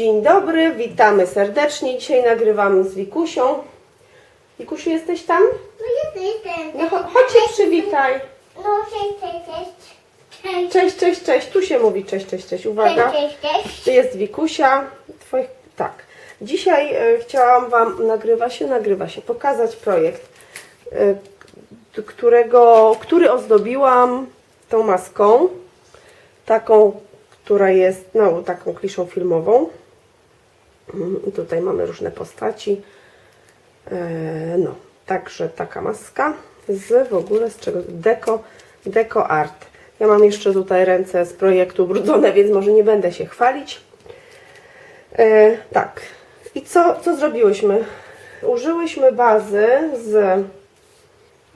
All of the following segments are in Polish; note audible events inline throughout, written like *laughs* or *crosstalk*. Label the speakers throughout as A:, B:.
A: Dzień dobry, witamy serdecznie. Dzisiaj nagrywamy z Wikusią. Wikusiu, jesteś tam?
B: No jestem.
A: No cho- chodź się przywitaj.
B: No cześć, cześć, cześć. Cześć,
A: Cześć, cześć, cześć. Tu się mówi cześć, cześć, cześć. Uwaga.
B: cześć, cześć.
A: To jest Wikusia. Twoich... Tak. Dzisiaj e, chciałam Wam, nagrywa się, nagrywa się, pokazać projekt, e, k- którego, który ozdobiłam tą maską. Taką, która jest, no, taką kliszą filmową. Mm, Tutaj mamy różne postaci. E, No, także taka maska z w ogóle z czego? Deco, deco Art. Ja mam jeszcze tutaj ręce z projektu brudzone, *laughs* więc może nie będę się chwalić. E, tak. I co, co zrobiłyśmy? Użyłyśmy bazy z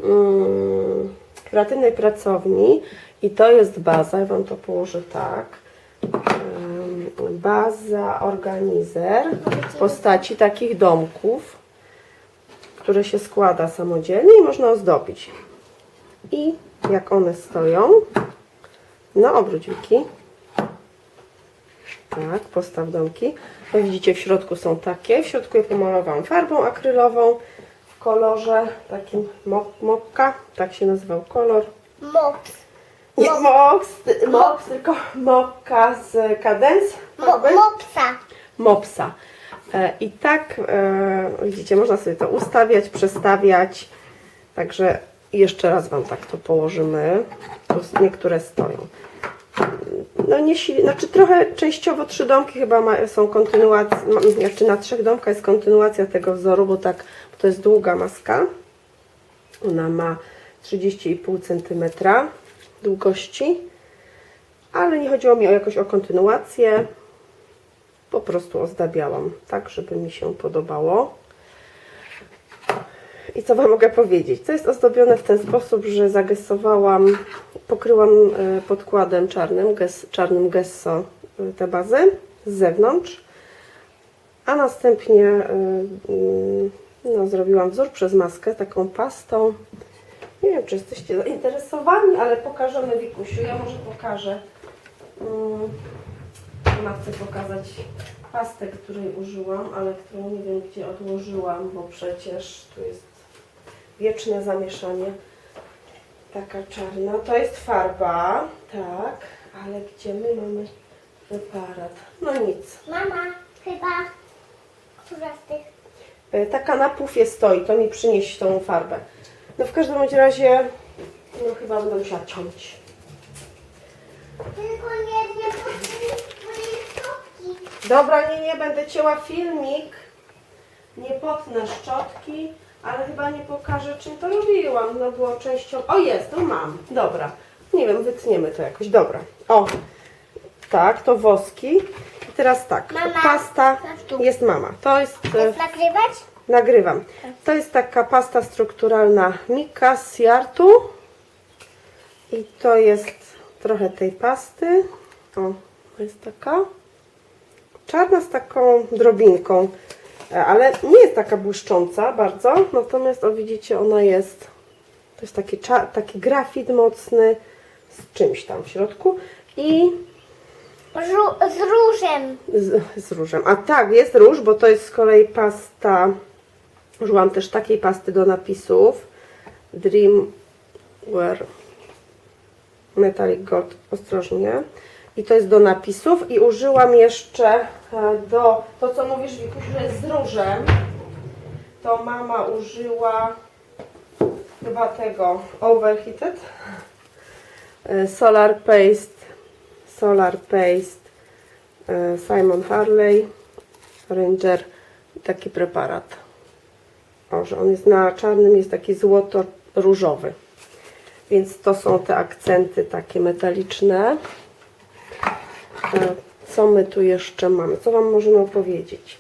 A: mm, kreatywnej pracowni i to jest baza, ja Wam to położę tak. Baza organizer w postaci takich domków, które się składa samodzielnie i można ozdobić. I jak one stoją, na obróciki, tak, postaw domki. Jak widzicie, w środku są takie. W środku je pomalowałam farbą akrylową w kolorze takim mo- mokka, tak się nazywał kolor.
B: Mops.
A: Nie moks, mops, tylko mokka z kadens.
B: Mo, mopsa.
A: mopsa. E, I tak, e, widzicie, można sobie to ustawiać, przestawiać. Także jeszcze raz Wam tak to położymy. Tu niektóre stoją. No nie si- znaczy trochę częściowo trzy domki chyba ma, są kontynuacją, znaczy na trzech domkach jest kontynuacja tego wzoru, bo tak, bo to jest długa maska. Ona ma 30,5 cm długości, ale nie chodziło mi o jakoś o kontynuację po prostu ozdabiałam tak, żeby mi się podobało. I co Wam mogę powiedzieć? To jest ozdobione w ten sposób, że zagessowałam, pokryłam e, podkładem czarnym, ges, czarnym gesso e, te bazy z zewnątrz, a następnie e, mm, no, zrobiłam wzór przez maskę taką pastą. Nie wiem, czy jesteście zainteresowani, ale pokażemy Wikusiu. Ja może pokażę. Mm, ona chce pokazać pastę, której użyłam, ale którą nie wiem gdzie odłożyłam, bo przecież tu jest wieczne zamieszanie. Taka czarna. To jest farba, tak, ale gdzie my mamy preparat? No nic.
B: Mama, chyba. Która z tych?
A: E, Taka na pufie stoi, to mi przynieść tą farbę. No w każdym bądź razie, no chyba będę musiała ciąć.
B: Tylko nie, nie.
A: Dobra, nie, nie, będę cięła filmik. Nie potnę szczotki, ale chyba nie pokażę, czym to robiłam. No było częścią... O, jest, to mam. Dobra. Nie wiem, wytniemy to jakoś. Dobra. O, tak, to woski. I teraz tak,
B: Mama.
A: pasta...
B: Tu.
A: Jest mama. To jest... e,
B: Chcesz nagrywać?
A: Nagrywam. To jest taka pasta strukturalna Mika z Jartu. I to jest trochę tej pasty. O, to jest taka czarna z taką drobinką, E, ale nie jest taka błyszcząca bardzo. Natomiast, o widzicie, ona jest, to jest taki, taki grafit mocny z czymś tam w środku. I
B: Żu- z różem.
A: z, z różem. A tak, jest róż, bo to jest z kolei pasta. Użyłam też takiej pasty do napisów. Dreamwear Metallic Gold, ostrożnie. I to jest do napisów. I użyłam jeszcze e, do, to co mówisz Wikusiu, że jest z różem. To mama użyła chyba tego Overheated. E, Solar Paste. Solar Paste. e, Simon Harley. Ranger. Taki preparat. O, że on jest na czarnym, jest taki złoto-różowy. Więc to są te akcenty takie metaliczne. E, Co my tu jeszcze mamy? Co Wam możemy opowiedzieć?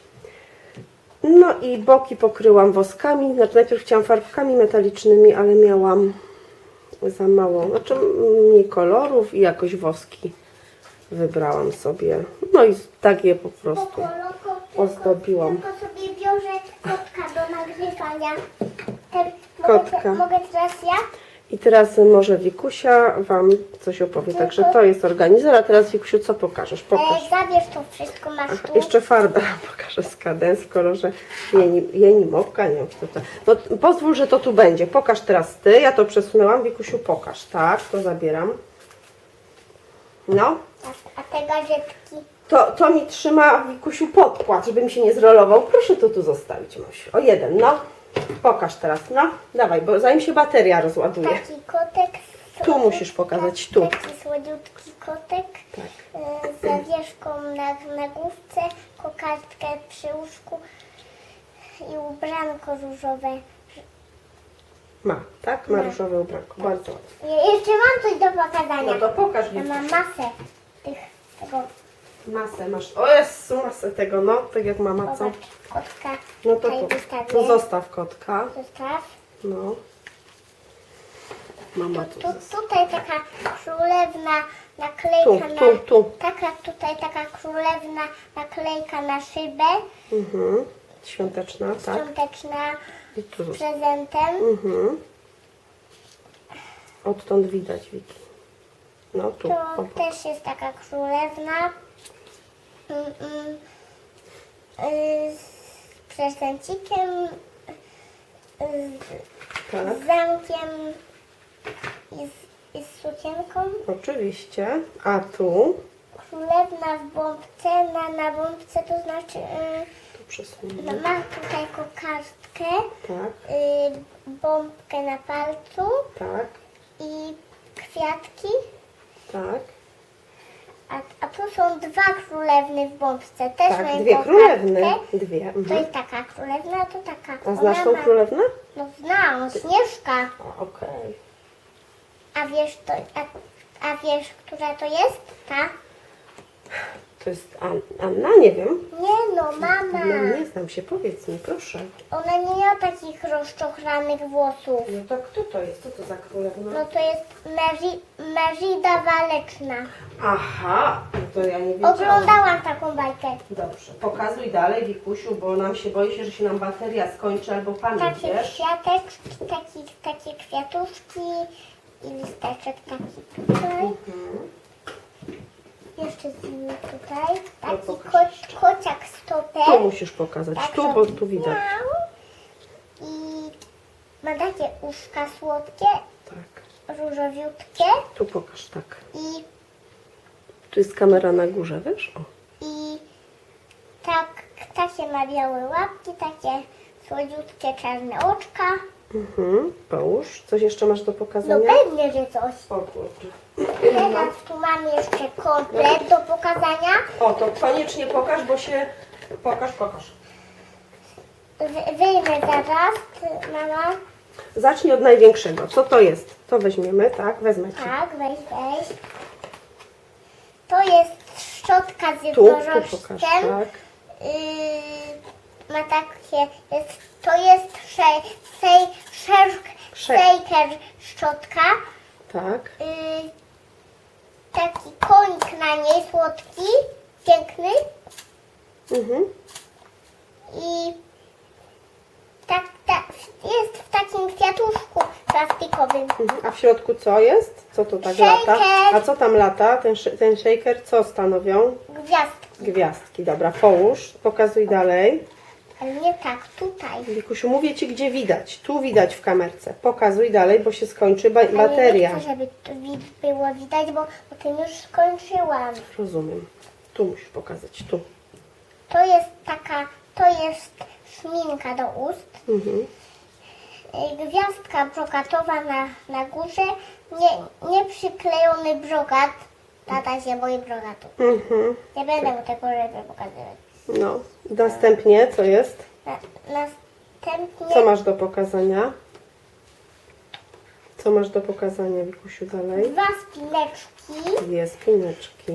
A: No i boki pokryłam woskami. Znaczy najpierw chciałam farbkami metalicznymi, ale miałam za mało, znaczy mniej kolorów i jakoś woski wybrałam sobie. No i tak je po prostu. Ozdobiłam.
B: Kotka. Mogę, mogę teraz ja?
A: I teraz może Wikusia Wam coś opowie. Także to jest organizer, a teraz Wikusiu, co pokażesz?
B: E,
A: Pokaż.
B: zabierz to wszystko, masz
A: Ach,
B: tu.
A: jeszcze farbę *laughs* pokażę z kadens w kolorze jeni, jenimowka, nie wiem co to. No pozwól, że to tu będzie. Pokaż teraz Ty, ja to przesunęłam. Wikusiu, pokaż. Tak, to zabieram. No,
B: A, a te gadżetki?
A: To, to mi trzyma Wikusiu podkład, żeby mi się nie zrolował. Proszę to tu zostawić, Mosiu. O jeden, no. Pokaż teraz, no. Dawaj, bo zanim się bateria rozładuje.
B: Taki kotek.
A: Tu musisz pokazać, tu.
B: Taki słodziutki kotek.
A: Tak.
B: Z zawieszką na, na główce, kokardkę przy łóżku i ubranko różowe.
A: Ma, tak? Ma
B: Ma.
A: różowe ubranko. Bardzo ładnie.
B: Je- Jeszcze mam coś do pokazania.
A: No to pokaż
B: Ja
A: mi.
B: mam masę tych, tego,
A: Masę masz. O Jezu, masę tego, no. Tak jak mama, co?
B: kotka.
A: No to,
B: tutaj
A: to, zostaw kotka.
B: Zostaw.
A: No. Mama tu
B: Tu,
A: zostaw.
B: tutaj taka królewna
A: Tu,
B: naklejka na...
A: tu, tu.
B: Taka tutaj taka królewna naklejka na szybę,
A: Mhm. Świąteczna, tak.
B: świąteczna
A: I tu
B: z
A: zostaw.
B: prezentem.
A: Mhm. Odtąd widać, Wiki. No tu.
B: To
A: O,
B: też jest taka królewna. Y, z prezencikiem, y,
A: tak.
B: z zamkiem i z, i z sukienką.
A: Oczywiście. A tu?
B: Królewna w bombce, na, na bombce to znaczy y,
A: Tu
B: no,
A: przesunę.
B: ma tutaj kokardkę,
A: Tak,
B: y, bombkę na palcu
A: tak,
B: i kwiatki.
A: tak.
B: A, a tu są dwa królewny w bombce. Też
A: Tak,
B: mają
A: dwie
B: kokardkę.
A: królewny. Dwie.
B: To
A: Mhm.
B: jest taka królewna, a to taka.
A: A znasz
B: Ona
A: tą
B: ma-
A: królewnę?
B: No znam, Śnieżka.
A: O, Okej.
B: A wiesz, to, a, a wiesz, która to jest? Ta?
A: To jest An Anna? Nie wiem.
B: Nie no, mama.
A: No, nie znam się, powiedz mi, proszę.
B: Ona nie miała takich rozczochranych włosów.
A: No to kto to jest? Co to za królewna?
B: No to jest Meri, Merida Waleczna.
A: Aha, no to ja nie wiedziałam.
B: Oglądałam taką bajkę.
A: Dobrze, pokazuj dalej, Wikusiu, bo nam się boi się, że się nam bateria skończy albo pamięć,
B: Takie
A: wiesz?
B: kwiateczki, taki, takie kwiatuszki i listeczek taki tutaj.
A: Mhm.
B: Jeszcze z nimi tutaj. Taki
A: pokaż
B: ko, kociak stopę.
A: Tu musisz pokazać,
B: Tak,
A: tu, bo tu widać.
B: I ma takie uszka słodkie,
A: Tak,
B: różowiutkie
A: tu pokaż, tak.
B: i,
A: Tu jest kamera na górze, wiesz? O.
B: i tak, takie ma białe łapki, takie słodziutkie czarne oczka.
A: Mhm, połóż. Coś jeszcze masz do
B: No
A: pokazania?
B: pewnie, że coś.
A: O kurczę.
B: Teraz tu mam jeszcze komplet do pokazania.
A: O, to koniecznie pokaż, bo się... Pokaż, pokaż.
B: Wy- Wyjmę zaraz, ty, mama.
A: Zacznij od największego. Co to jest? To weźmiemy, tak? Wezmę ci.
B: Tak, weź, weź. To jest szczotka z
A: Tu, tu
B: jednorożcem.
A: pokaż, tak.
B: Yy, ma takie, jest, to jest szej, szej, szerk,
A: Szej.
B: szczotka.
A: Tak.
B: Yy, taki konik na niej, słodki, piękny.
A: Mhm.
B: I tak, tak, jest w takim kwiatuszku plastikowym.
A: Mhm. A w środku co jest? Co to tak
B: Shaker.
A: lata? A co tam lata? Ten, sz- ten shaker co stanowią?
B: Gwiazdki.
A: Gwiazdki. Dobra, połóż. Pokazuj dalej.
B: Ale nie tak, tutaj.
A: Wikusiu, mówię Ci, gdzie widać. Tu widać w kamerce. Pokazuj dalej, bo się skończy ba-
B: Ale
A: bateria.
B: nie chcę, żeby to wi- było widać, bo, bo tym już skończyłam.
A: Rozumiem. Tu musisz pokazać. Tu.
B: To jest taka, to jest szminka do ust.
A: Mhm.
B: Y, Gwiazdka brokatowa na, na górze. Nie, nie przyklejony brokat. Tata się boi brokatu.
A: Mhm.
B: Nie będę mu tego żeby pokazywać.
A: No. Następnie co jest?
B: Na, następnie
A: Co masz do pokazania? Co masz do pokazania, Wikusiu, dalej?
B: dwa spineczki.
A: Dwie spineczki.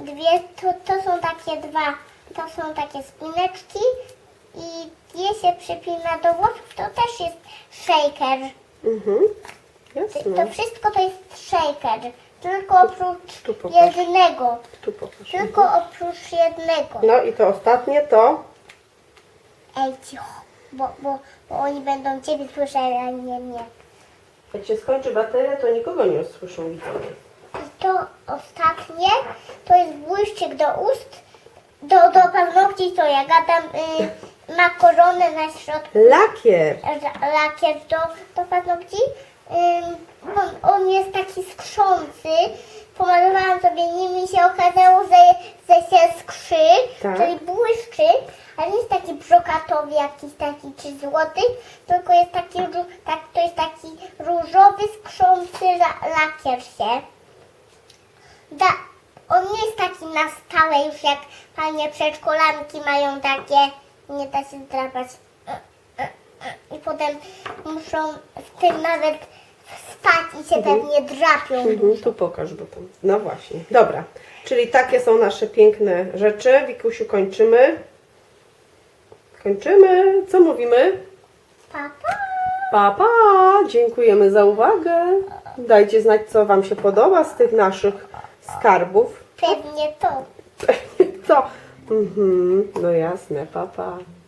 B: Dwie, to, to są takie dwa, to są takie spineczki i je się przypina do włosów, to też jest shaker.
A: Mhm.
B: To
A: Jasne.
B: wszystko to jest shaker, tylko oprócz
A: tu pokaż.
B: jednego,
A: Tu pokaż.
B: tylko oprócz jednego.
A: No i to ostatnie to
B: Ej, cicho, bo, bo, bo oni będą Ciebie słyszeli, a nie mnie.
A: Jak się skończy bateria, to nikogo nie usłyszą widzowie.
B: I to ostatnie to jest błyszczyk do ust, do, do paznokci, co ja gadam, y, ma koronę na środku,
A: Lakier.
B: lakier do, do paznokci. On, jest taki skrzący. Pomalowałam sobie nim i się okazało, że, że się skrzy,
A: Tak.
B: czyli błyszczy, ale nie jest taki brokatowy jakiś taki czy złoty, tylko jest taki, tak, to jest taki różowy, skrzący la, lakier się. Da, on nie jest taki na stałe już jak panie przedszkolanki mają takie, nie da się zdrapać. I potem muszą w tym nawet spać i się pewnie drapią.
A: Mhm, tu pokaż, bo tam. No właśnie. Dobra. Czyli takie są nasze piękne rzeczy. Wikusiu, kończymy. Kończymy. Co mówimy?
B: Papa.
A: Pa, pa! Dziękujemy za uwagę. Dajcie znać, co Wam się podoba z tych naszych skarbów.
B: Pewnie to.
A: Co? Mhm, no jasne, papa. Pa.